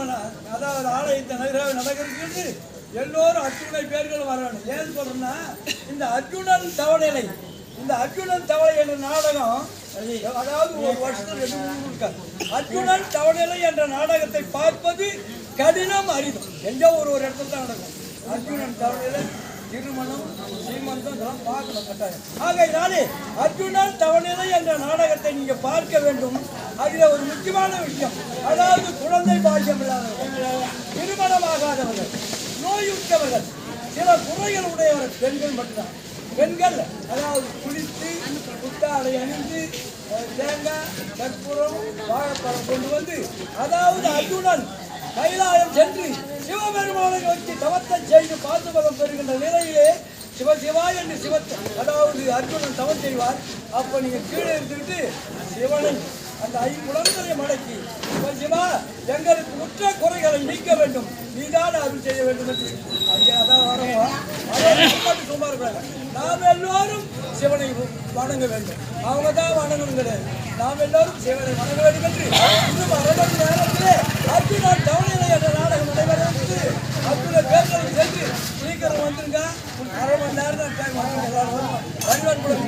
நம்ம அதாவது ஆலயத்தை நகராக நடக்கிறது எல்லோரும் அர்ஜுனை பேர்கள் வரணும். ஏன் சொல்றேன்னா இந்த அர்ஜுனன் தவணைலை இந்த அர்ஜுனன் தவணை என்ற நாடகம் அதாவது ஒரு வருஷத்துல ரெண்டு மூணு இருக்கா அர்ஜுனன் தவணைலை என்ற நாடகத்தை பார்ப்பது கடினம் அரிதும் எந்த ஒரு ஒரு இடத்துல தான் நடக்கும். அர்ஜுனன் தவணையில திருமணம் சீமந்தம் இதெல்லாம் பார்க்கணும் கட்டாயம். ஆகையினாலே அர்ஜுனன் தவநிலை என்ற நாடகத்தை நீங்க பார்க்க வேண்டும். அதுல ஒரு முக்கியமான விஷயம் அதாவது இல்லாதவர்கள் நோயுற்றவர்கள் சில குறைகள் உடையவர்கள் பெண்கள் மட்டும்தான். பெண்கள் அதாவது குளித்து புத்தாடை அணிந்து தேங்காய் கற்பூரம் வாழைப்பழம் கொண்டு வந்து அதாவது அர்ஜுனன் கைலாயம் சென்று சிவபெருமானை நோக்கி தவத்தை செய்து பாசுபலம் பெறுகின்ற நிலையிலே சிவ சிவா என்று சிவத்தை அதாவது அர்ஜுனன் தவம் செய்வார். அப்ப நீங்க கீழே இருந்துக்கிட்டு சிவனை அந்த ஐம்புலன்களை மடக்கி சிவ சிவா எங்களுக்கு உற்ற குறைகளை நீக்க வேண்டும். நீதான் அருள் செய்ய வேண்டும் என்று. அதான் சும்மா இருக்காங்க நாம் எல்லோரும் சிவனை வணங்க வேண்டும். அவங்க தான் வணங்கணும் கிடையாது நாம் எல்லோரும் சிவனை வணங்க வேண்டும் என்று. இன்னும் அரை நேரத்திலே அர்ஜுனன் தவணையில என்ற நாடகம் நடைபெறுவது அர்ஜுன பேர்களுக்கு சென்று சீக்கிரம் வந்துருங்க. அரை மணி நேரம் தான் டைம் எல்லாரும் வருவான் கூட